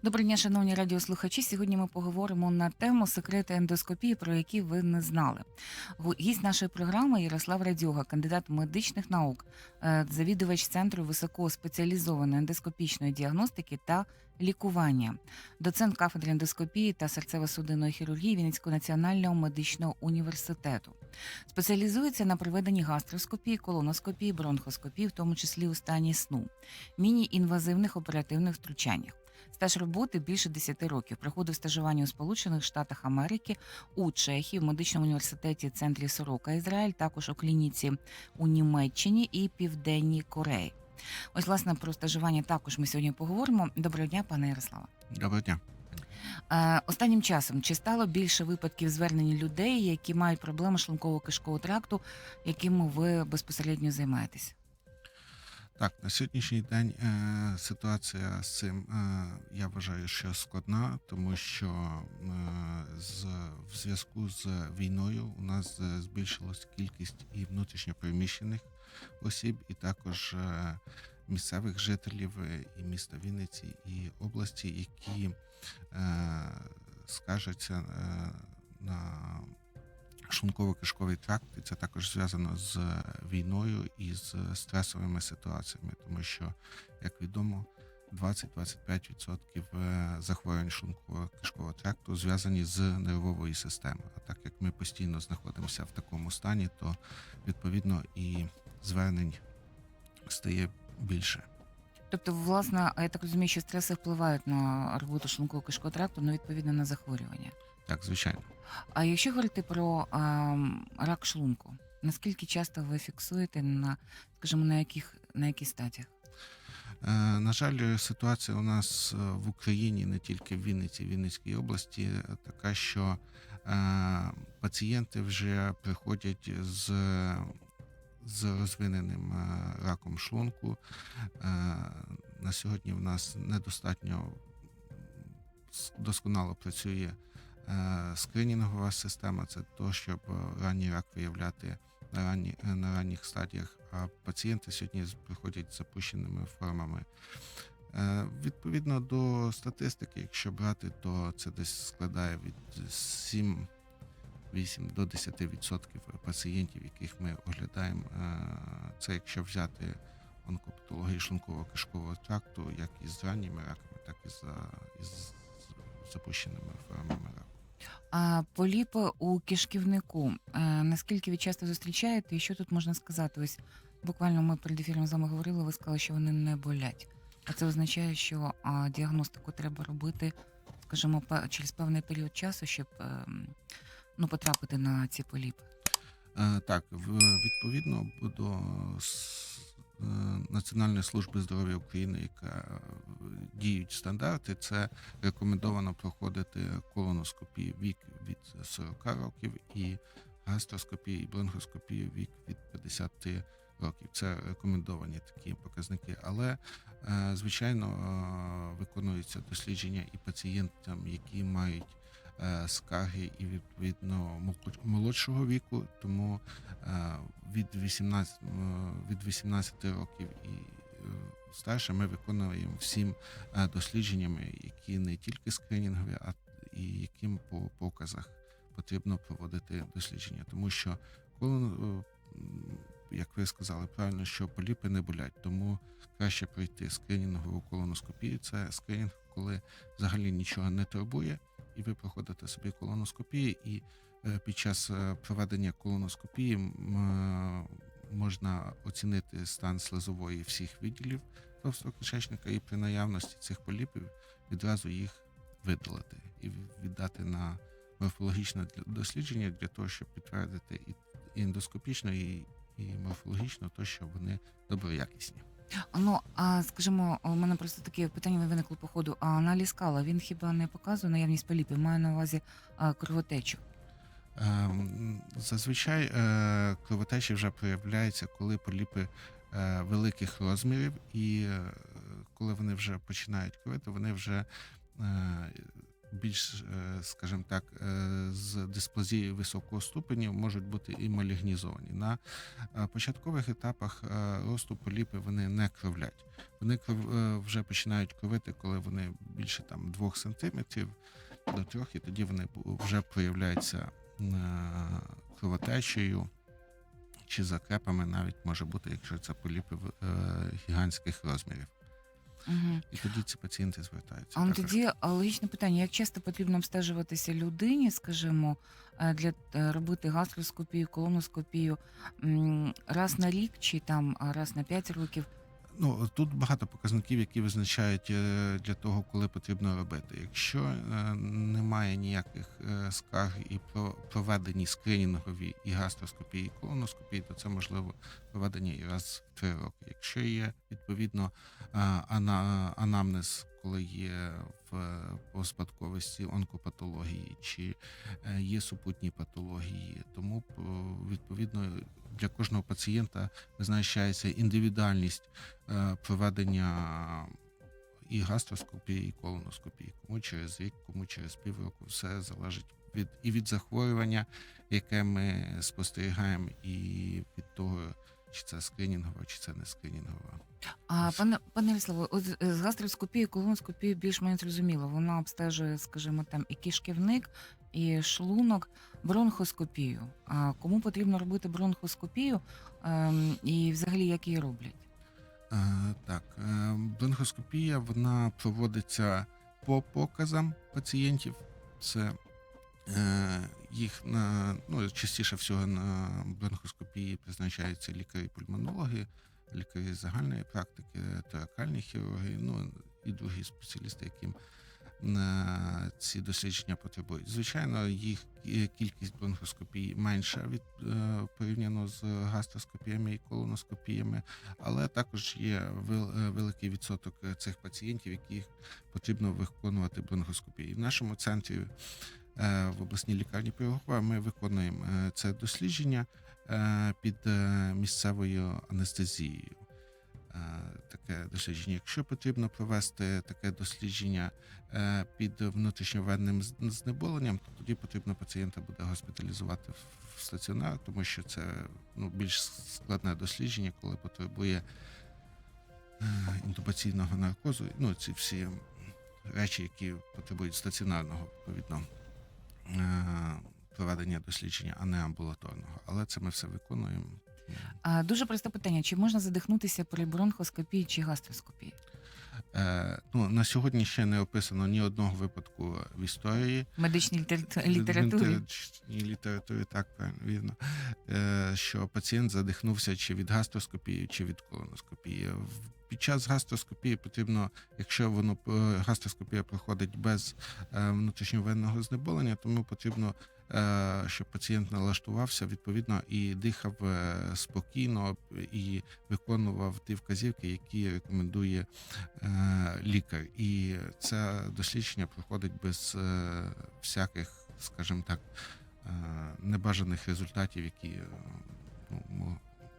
Доброго дня, шановні радіослухачі. Сьогодні ми поговоримо на тему секрети ендоскопії, про які ви не знали. Гість нашої програми Ярослав Радьога, кандидат медичних наук, е, завідувач центру високоспеціалізованої ендоскопічної діагностики та лікування, доцент кафедри ендоскопії та серцево-судинної хірургії Вінницького національного медичного університету. Спеціалізується на проведенні гастроскопії, колоноскопії, бронхоскопії, в тому числі у стані сну, міні-інвазивних оперативних втручаннях. Стаж роботи більше 10 років. Проходив стажування у Сполучених Штатах Америки, у Чехії, в медичному університеті центрі Сорока Ізраїль, також у клініці у Німеччині і Південній Кореї. Ось, власне, про стажування також ми сьогодні поговоримо. Доброго дня, пане Ярославе. Доброго дня. Е, Останнім часом чи стало більше випадків звернень людей, які мають проблеми шлунково-кишкового тракту, якими ви безпосередньо займаєтесь? Так, на сьогоднішній день е, ситуація з цим е, я вважаю, що складна, тому що е, з, в зв'язку з війною у нас е, збільшилась кількість і внутрішньопереміщених осіб, і також е, місцевих жителів е, і міста Вінниці, і області, які е, скаржаться е, на шлунково-кишковий тракт, і це також зв'язано з війною і з стресовими ситуаціями, тому що, як відомо, 20-25% е, захворювань шлунково-кишкового тракту зв'язані з нервовою системою. А так як ми постійно знаходимося в такому стані, то відповідно і звернень стає більше. Тобто, власне, я так розумію, що стреси впливають на роботу шлунково-кишкового тракту, ну, відповідно на захворювання. Так, звичайно. А якщо говорити про ем, рак шлунку, наскільки часто ви фіксуєте на, скажімо, на яких на яких стадіях? Е, На жаль, ситуація у нас е, в Україні, не тільки в Вінниці, в Вінницькій області, така, що е, пацієнти вже приходять з, з розвиненим раком шлунку. Е, На сьогодні в нас недостатньо досконало працює скринінгова система. Це то, щоб е, ранній рак виявляти на, ранні, е, на ранніх стадіях, а пацієнти сьогодні приходять з запущеними формами. Е, Відповідно до статистики, якщо брати, то це десь складає від 7 8 до 10% пацієнтів, яких ми оглядаємо. Е, Це якщо взяти онкопатологію шлунково-кишкового тракту, як із ранніми раками, так і за із запущеними формами поліпи у кишківнику, наскільки ви часто зустрічаєте, і що тут можна сказати? Ось буквально ми перед ефіром з вами говорили, ви сказали, що вони не болять. А це означає, що діагностику треба робити, скажімо, через певний період часу, щоб ем, ну, потрапити на ці поліпи. Е, Так, відповідно до Національної служби здоров'я України, яка е, діють стандарти, це рекомендовано проходити колоноскопію вік від 40 років і гастроскопію і бронхоскопію вік від 50 років. Це рекомендовані такі показники. Але, е, звичайно, е, виконуються дослідження і пацієнтам, які мають е, скарги і відповідно молодшого віку, тому е, від 18, е, від 18 років і старше ми виконуємо всім дослідженнями, які не тільки скринінгові, а і яким по показах потрібно проводити дослідження, тому що коли, як ви сказали правильно, що поліпи не болять, тому краще пройти скринінгову колоноскопію. Це скринінг, коли взагалі нічого не турбує, і ви проходите собі колоноскопію, і е, під час е, проведення колоноскопії е, можна оцінити стан слизової всіх відділів товстого кишечника, і при наявності цих поліпів відразу їх видалити і віддати на морфологічне дослідження для того, щоб підтвердити і ендоскопічно, і морфологічно, то що вони доброякісні. Ну, а скажімо, у мене просто таке питання виникло по ходу. А аналіз кала він хіба не показує наявність поліпів? Маю на увазі а, кровотечу. Ем, Зазвичай е, кровотечі вже проявляються, коли поліпи е, великих розмірів, і е, коли вони вже починають кровити, вони вже більш, е, скажімо так, е, з дисплазією високого ступеню можуть бути і малігнізовані. На е, початкових етапах росту поліпи вони не кровлять. Вони вже починають кровити, коли вони більше там 2 сантиметрів до 3, і тоді вони вже проявляються кровотечею чи закрепами навіть може бути, якщо це поліпи гігантських розмірів. Угу. І тоді ці пацієнти звертаються. А ну тоді логічне питання: як часто потрібно обстежуватися людині, скажімо, е, для е, робити гастроскопію, колоноскопію раз на рік чи там раз на 5 років? Ну тут багато показників, які визначають е, для того, коли потрібно робити. Якщо немає ніяких скарг і про проведені скринінгові і гастроскопії, і колоноскопії, то це можливо проведення і раз роки. Якщо є відповідно е, анамнез, коли є в по спадковості онкопатології чи е, є супутні патології, тому е, відповідно для кожного пацієнта визначається індивідуальність проведення і гастроскопії, і колоноскопії. Кому через рік, кому через півроку. Все залежить від і від захворювання, яке ми спостерігаємо, і від того, чи це скринінгова, чи це не скринінгова. А пане пане Ярославе, от е, з гастроскопією, колоноскопією більш-менш зрозуміло. Вона обстежує, скажімо, там і кишківник, і шлунок, бронхоскопію. А кому потрібно робити бронхоскопію ем, і взагалі як її роблять? Е, Так, е, бронхоскопія вона проводиться по показам пацієнтів. Це їх на ну частіше всього на бронхоскопії призначаються лікарі-пульмонологи, лікарі загальної практики, торакальні хірурги, ну і другі спеціалісти, яким на ці дослідження потребують. Звичайно, їх е, кількість бронхоскопій менша від е, порівняно з гастроскопіями і колоноскопіями, але також є е, великий відсоток е, цих пацієнтів, яких потрібно виконувати бронхоскопії. В нашому центрі е, в обласній лікарні Пирогова ми виконуємо е, це дослідження е, під е, місцевою анестезією. Е, Таке дослідження. Якщо потрібно провести таке дослідження е, під внутрішньовенним знеболенням, то тоді потрібно пацієнта буде госпіталізувати в- стаціонар, тому що це ну, більш складне дослідження, коли потребує е, інтубаційного наркозу. Ну, ці всі речі, які потребують стаціонарного відповідно е, проведення дослідження, а не амбулаторного. Але це ми все виконуємо. А, дуже просте питання: чи можна задихнутися при бронхоскопії чи гастроскопії? Е, ну, на сьогодні ще не описано ні одного випадку в історії. Медичній літер- літературі? Ні, літературі, так, вірно. Е, що пацієнт задихнувся чи від гастроскопії, чи від колоноскопії. Під час гастроскопії потрібно, якщо воно е, гастроскопія проходить без внутрішньовенного знеболення, тому потрібно, щоб пацієнт налаштувався відповідно і дихав е, спокійно і виконував ті вказівки, які рекомендує е, лікар. І це дослідження проходить без е, всяких, скажімо так, е, небажаних результатів, які е, ну,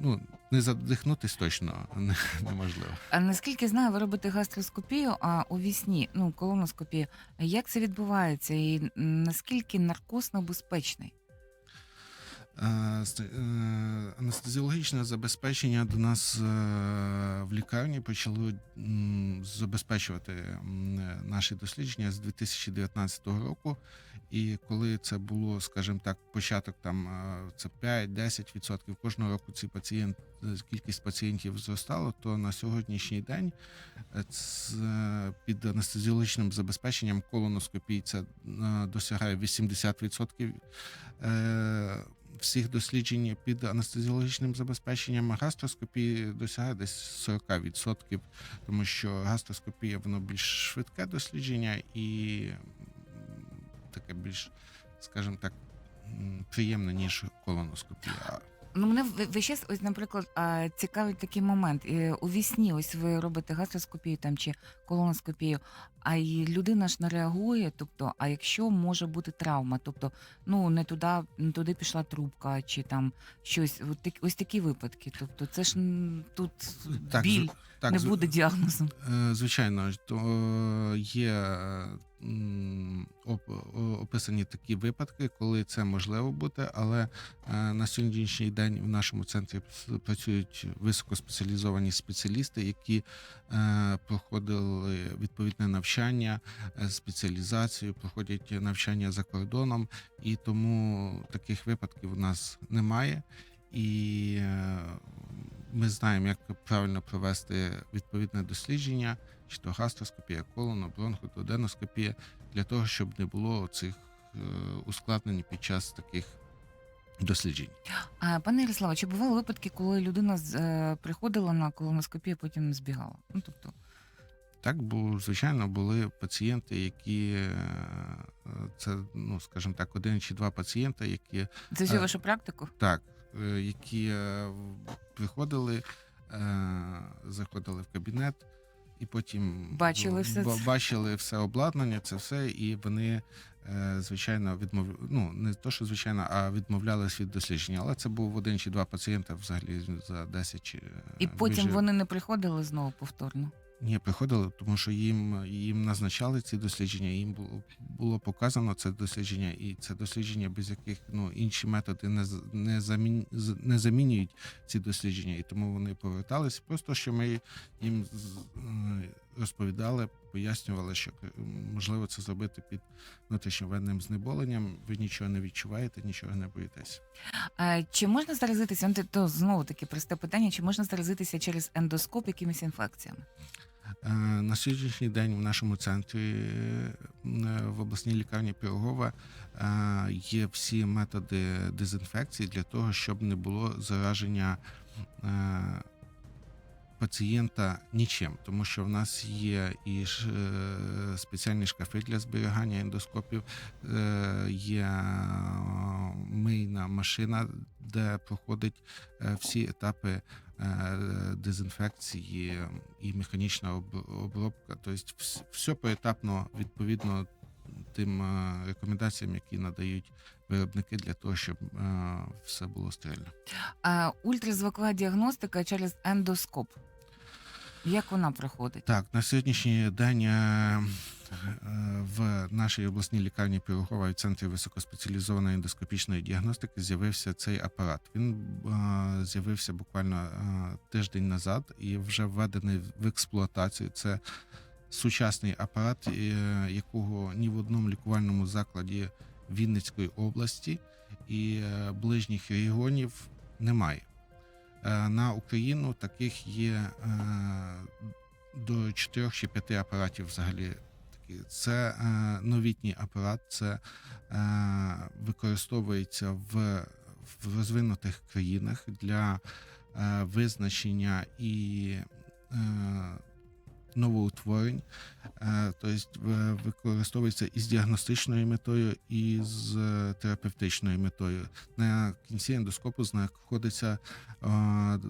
ну, не задихнутись точно не- неможливо. А наскільки знаю, ви робите гастроскопію, а у вісні, ну, колоноскопію. Як це відбувається і наскільки наркоз небезпечний? Е, е, Анестезіологічне забезпечення до нас е, в лікарні почало забезпечувати наші дослідження з 2019 року. І коли це було, скажімо так, початок там це 5-10%, кожного року ці пацієнт, кількість пацієнтів зростало, то на сьогоднішній день під анестезіологічним забезпеченням колоноскопії це досягає 80%. Всіх досліджень під анестезіологічним забезпеченням гастроскопії досягає десь 40%, тому що гастроскопія воно більш швидке дослідження і таке більш, скажімо так, приємне, ніж колоноскопія. Ну, мене в- весь час, ось, наприклад, цікавить такий момент. Е, У вісні ось ви робите гастроскопію там чи колоноскопію. А й людина ж не реагує. Тобто, а якщо може бути травма, тобто, ну не туди, не туди пішла трубка, чи там щось, от так, ось такі випадки. Тобто, це ж м, тут Так, біль так, не буде діагнозом. Е, Звичайно, то е, є м, оп- о- описані такі випадки, коли це можливо бути, але е, на сьогоднішній день в нашому центрі працюють високоспеціалізовані спеціалісти, які е, проходили відповідне навчання, е, спеціалізацію, проходять навчання за кордоном, і тому таких випадків у нас немає. І е, ми знаємо, як правильно провести відповідне дослідження, чи то гастроскопія, колоно, бронхододеноскопія, для того, щоб не було цих е, ускладнень під час таких досліджень. А пане Ярославе, чи бували випадки, коли людина приходила на колоноскопію, а потім збігала? Ну тобто, Так, бо звичайно були пацієнти, які е, це, ну скажімо так, один чи два пацієнти, які це всю Е, вашу практику? Так, е, які в- приходили, е, заходили в кабінет, і потім Бачили все бачили все обладнання, це все, і вони, звичайно, відмов... ну, не то, що звичайно, а відмовлялись від дослідження. Але це був один чи два пацієнти взагалі за 10 чи І потім більше. вони не приходили знову повторно. Ні, приходили, тому що їм, їм назначали ці дослідження, їм було, було показано це дослідження, і це дослідження, без яких ну, інші методи не, не, замін, не замінюють ці дослідження, і тому вони повертались. Просто що ми їм е, розповідали, пояснювали, що е, можливо це зробити під внутрішньовенним знеболенням. Ви нічого не відчуваєте, нічого не боїтесь. Чи можна заразитися? Ну, то знову таки просте питання: чи можна заразитися через ендоскоп якимись інфекціями? Е, На сьогоднішній день в нашому центрі е, в обласній лікарні Пірогова е, є всі методи дезінфекції для того, щоб не було зараження пацієнта нічим, тому що в нас є і спеціальні шкафи для зберігання ендоскопів, є мийна машина, де проходить всі етапи дезінфекції і механічна обробка. Тобто все поетапно відповідно тим е, рекомендаціям, які надають виробники для того, щоб е, все було стерильно. Ультразвукова діагностика через ендоскоп. Як вона проходить? Так, на сьогоднішній день е, е, в нашій обласній лікарні Пірогова і центрі високоспеціалізованої ендоскопічної діагностики з'явився цей апарат. Він е, з'явився буквально тиждень назад і вже введений в експлуатацію. Це сучасний апарат, якого ні в одному лікувальному закладі Вінницької області і ближніх регіонів немає. Е, На Україну таких є е, до 4 чи 5 апаратів взагалі. Це е, новітній апарат, це використовується в, в розвинутих країнах для визначення і новоутворень. Е, тобто використовується і з діагностичною метою, і з е, терапевтичною метою. На кінці ендоскопу знаходиться е, е,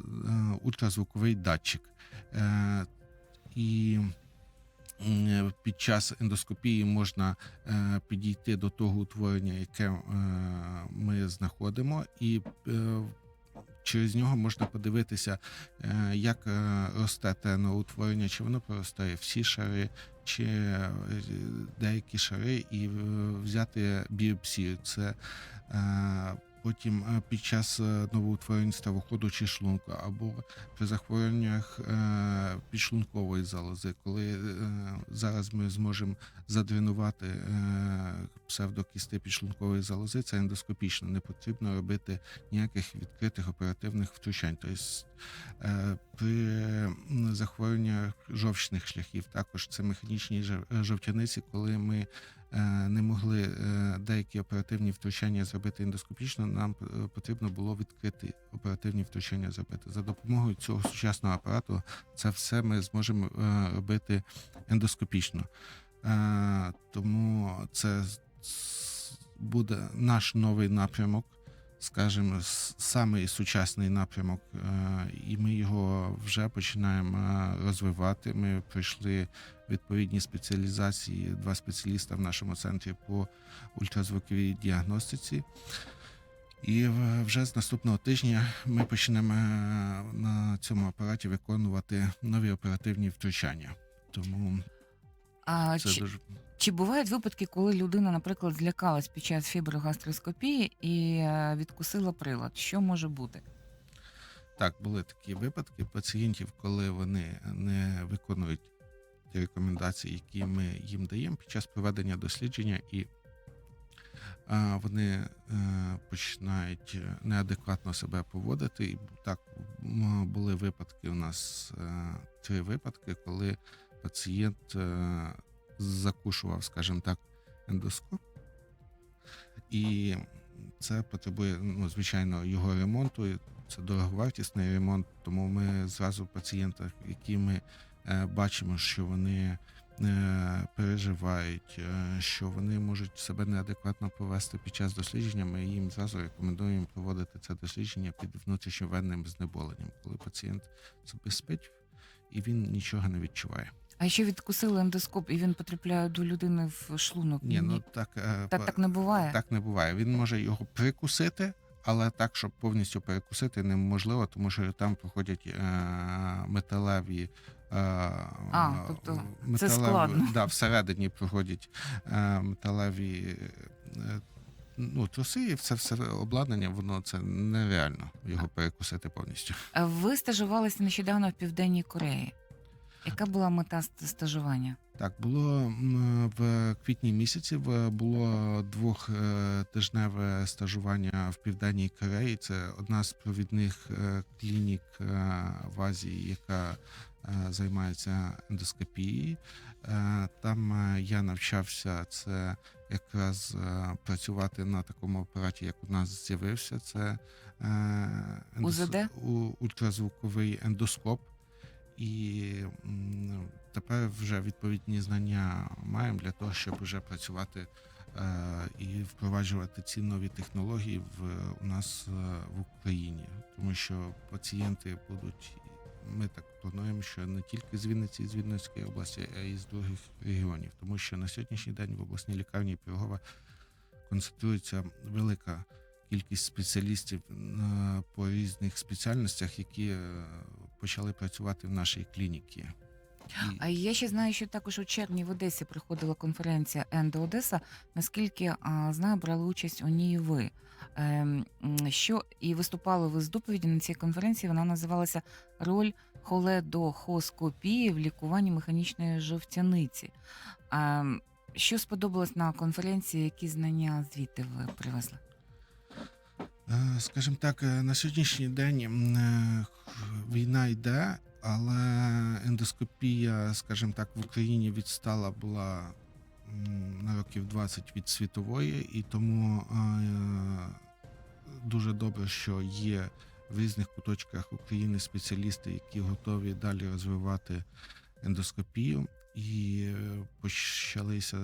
ультразвуковий датчик. Е, І під час ендоскопії можна е, підійти до того утворення, яке е, ми знаходимо, і е, через нього можна подивитися, е, як е, росте те новоутворення, чи воно проростає всі шари, чи е, деякі шари, і взяти біопсію. Це потім під час новоутворень ставоходу чи шлунку, або при захворюваннях підшлункової залози, коли зараз ми зможемо задренувати е, псевдокісти підшлункової залози, це ендоскопічно. Не потрібно робити ніяких відкритих оперативних втручань. Тобто е, при м, захворюваннях жовчних шляхів також це механічні жовтяниці, коли ми е, не могли е, деякі оперативні втручання зробити ендоскопічно, нам е, потрібно було відкрити оперативні втручання зробити. За допомогою цього сучасного апарату це все ми зможемо е, робити ендоскопічно. Е, Тому це буде наш новий напрямок, скажімо, самий сучасний напрямок, е, і ми його вже починаємо е, розвивати. Ми пройшли відповідні спеціалізації, два спеціаліста в нашому центрі по ультразвуковій діагностиці. І вже з наступного тижня ми почнемо на цьому апараті виконувати нові оперативні втручання. Тому А це чи, дуже чи бувають випадки, коли людина, наприклад, злякалась під час фіброгастроскопії і е, відкусила прилад? Що може бути? Так, були такі випадки пацієнтів, коли вони не виконують ті рекомендації, які ми їм даємо під час проведення дослідження, і а, вони е, починають е, неадекватно себе поводити. І так м, були випадки. У нас е, три випадки, коли пацієнт е, закушував, скажімо так, ендоскоп. І це потребує, ну, звичайно, його ремонту. Це дороговартісний ремонт, тому ми зразу пацієнтах, які ми е, бачимо, що вони е, переживають, е, що вони можуть себе неадекватно повести під час дослідження, ми їм зразу рекомендуємо проводити це дослідження під внутрішньовенним знеболенням, коли пацієнт собі спить і він нічого не відчуває. А якщо відкусили ендоскоп і він потрапляє до людини в шлунок? Ні, ну так, е, так, так не буває. Так не буває. Він може його прикусити, але так, щоб повністю перекусити, неможливо, тому що там проходять е, металеві. е, А, тобто це складно. Да, всередині проходять е, металеві е, ну, труси, і це все обладнання, воно це нереально його перекусити повністю. Ви стажувалися нещодавно в Південній Кореї. Яка була мета стажування? Так, було в квітні місяці було двохтижневе стажування в Південній Кореї. Це одна з провідних е, клінік е, в Азії, яка е, займається ендоскопією. Е, Там е, я навчався це якраз е, працювати на такому апараті, як у нас з'явився. Це е, ендос- УЗД? ультразвуковий ендоскоп. І тепер вже відповідні знання маємо для того, щоб вже працювати е, і впроваджувати ці нові технології в у нас е, в Україні, тому що пацієнти будуть. Ми так плануємо, що не тільки з Вінниці з Вінницької області, а й з других регіонів, тому що на сьогоднішній день в обласній лікарні Пірогова концентрується велика кількість спеціалістів е, по різних спеціальностях, які почали працювати в нашій клініці. І- А я ще знаю, що також у червні в Одесі приходила конференція Ендо Одеса. Наскільки а, знаю, брали участь у ній ви. М, що і виступали ви з доповіді на цій конференції. Вона називалася Роль холедохоскопії в лікуванні механічної жовтяниці. Ем, що сподобалось на конференції? Які знання звідти ви привезли? Е, Скажімо так, е, на сьогоднішній день е, війна йде, але ендоскопія, скажімо так, в Україні відстала була на років 20 від світової, і тому дуже добре, що є в різних куточках України спеціалісти, які готові далі розвивати ендоскопію. І почалися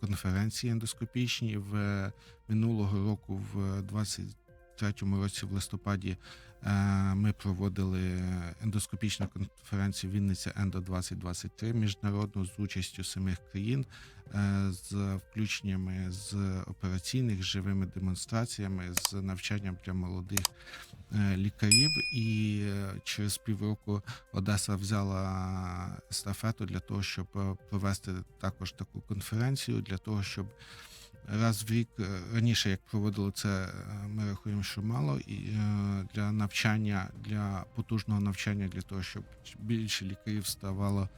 конференції ендоскопічні. В минулого року, в 23-му році, в листопаді, е, ми проводили ендоскопічну конференцію Вінниця Ендо 2023 міжнародну з участю семих країн, е, з включеннями з операційних живими демонстраціями, з навчанням для молодих е, лікарів. І е, через півроку Одеса взяла естафету для того, щоб е, провести також таку конференцію, для того, щоб раз в рік е, раніше, як проводили це, е, ми рахуємо, що мало, і е, для навчання, для потужного навчання, для того, щоб більше лікарів ставало е,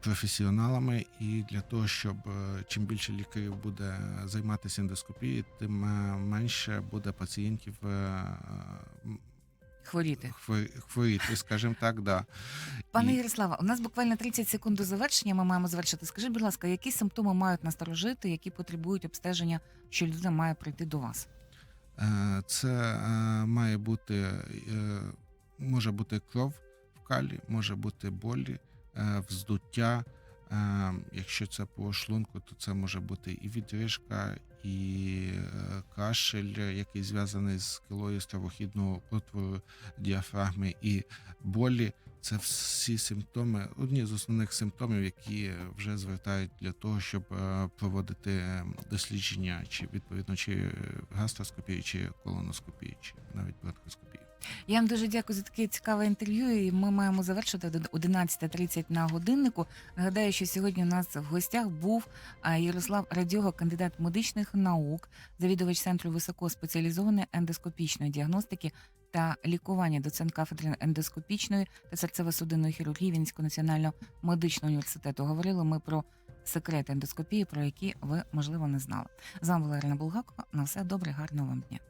професіоналами, і для того, щоб е, чим більше лікарів буде займатися ендоскопією, тим е, менше буде пацієнтів е, Хворіти. хворіти, скажімо так, да. Пане Ярослава, у нас буквально 30 секунд до завершення. Ми маємо завершити. Скажіть, будь ласка, які симптоми мають насторожити, які потребують обстеження, що людина має прийти до вас? Е, Це е, має бути, е, може бути кров в калі, може бути болі, е, вздуття. Е, Якщо це по шлунку, то це може бути і відрижка, і е, кашель, який зв'язаний з килою стравохідного отвору діафрагми, і болі Це всі симптоми, одні з основних симптомів, які вже звертають для того, щоб е, проводити дослідження, чи відповідно чи гастроскопії, чи колоноскопії, чи навіть бронхоскопії. Я вам дуже дякую за таке цікаве інтерв'ю. І ми маємо завершити до 11.30 на годиннику. Нагадаю, що сьогодні у нас в гостях був Ярослав Радьога, кандидат медичних наук, завідувач центру високоспеціалізованої ендоскопічної діагностики та лікування, доцент кафедри ендоскопічної та серцево-судинної хірургії Вінницького національного медичного університету. Говорили ми про секрети ендоскопії, про які ви можливо не знали. З вами була Ірина Булгакова. На все добре, гарного вам дня.